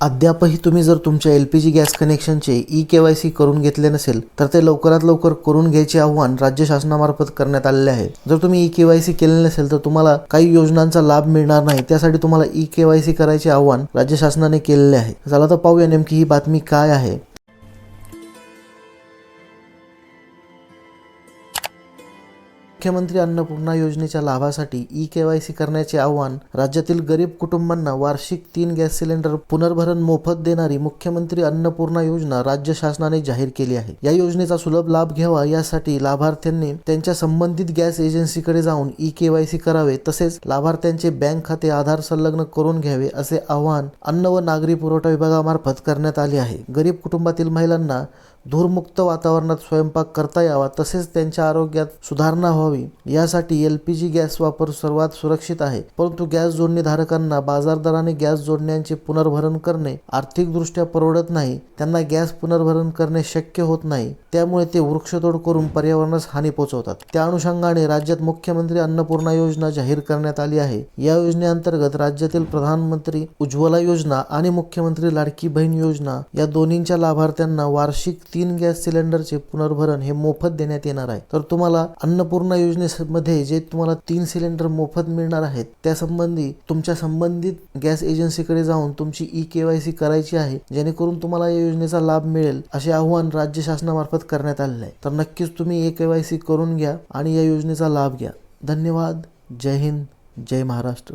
अद्यापही तुम्ही जर तुमच्या एल पी जी गॅस कनेक्शनचे ई के वाय सी करून घेतले नसेल तर ते लवकरात लवकर करून घ्यायचे आव्हान राज्य शासनामार्फत करण्यात आलेले आहे. जर तुम्ही ई के वाय सी केले नसेल तर तुम्हाला काही योजनांचा लाभ मिळणार नाही. त्यासाठी तुम्हाला ई के वाय सी करायचे आव्हान राज्य शासनाने केलेले आहे. चला तर पाहूया नेमकी ही बातमी काय आहे. मुख्यमंत्री अन्नपूर्णा योजनेच्या लाभासाठी ई के वाय सी करण्याचे आव्हान राज्यातील गरीब कुटुंबांना वार्षिक तीन गॅस सिलेंडर पुनर्भरण मोफत देणारी मुख्यमंत्री अन्नपूर्णा योजना राज्य शासनाने जाहीर केली आहे. या योजनेचा सुलभ लाभ घ्यावा यासाठी लाभार्थ्यांनी त्यांच्या संबंधित गॅस एजन्सीकडे जाऊन ई के वाय सी करावे तसेच लाभार्थ्यांचे बँक खाते आधार संलग्न करून घ्यावे असे आवाहन अन्न व नागरी पुरवठा विभागामार्फत करण्यात आले आहे. गरीब कुटुंबातील महिलांना धूरमुक्त वातावरणात स्वयंपाक करता यावा तसेच त्यांच्या आरोग्यात सुधारणा व्हावी. यासाठी एल पी जी गॅस वापर सर्वात सुरक्षित आहे. परंतु गॅस जोडणी धारकांना बाजार दराने गॅस जोडण्यांचे पुनर्भरण करणे आर्थिकदृष्ट्या परवडत नाही. त्यांना गॅस पुनर्भरण करणे शक्य होत नाही. त्यामुळे ते वृक्षतोड करून पर्यावरणास हानी पोहोचवतात. त्या अनुषंगाने राज्यात मुख्यमंत्री अन्नपूर्णा योजना जाहीर करण्यात आली आहे. या योजनेअंतर्गत राज्यातील प्रधानमंत्री उज्ज्वला योजना आणि मुख्यमंत्री लाडकी बहीण योजना या दोन्हींच्या लाभार्थ्यांना वार्षिक तीन गॅस सिलेंडरचे पुनर्भरण हे मोफत देण्यात येणार आहे. तर तुम्हाला अन्नपूर्णा योजनेमध्ये जे तुम्हाला तीन सिलेंडर मोफत मिळणार आहेत त्या संबंधी तुमच्या संबंधित गॅस एजन्सीकडे जाऊन तुमची ई के वाय सी करायची आहे जेणेकरून तुम्हाला या योजनेचा लाभ मिळेल असे आव्हान राज्य शासनामार्फत करण्यात आलेले आहे. तर नक्कीच तुम्ही ई के वाय सी करून घ्या आणि या योजनेचा लाभ घ्या. धन्यवाद. जय हिंद. जय महाराष्ट्र.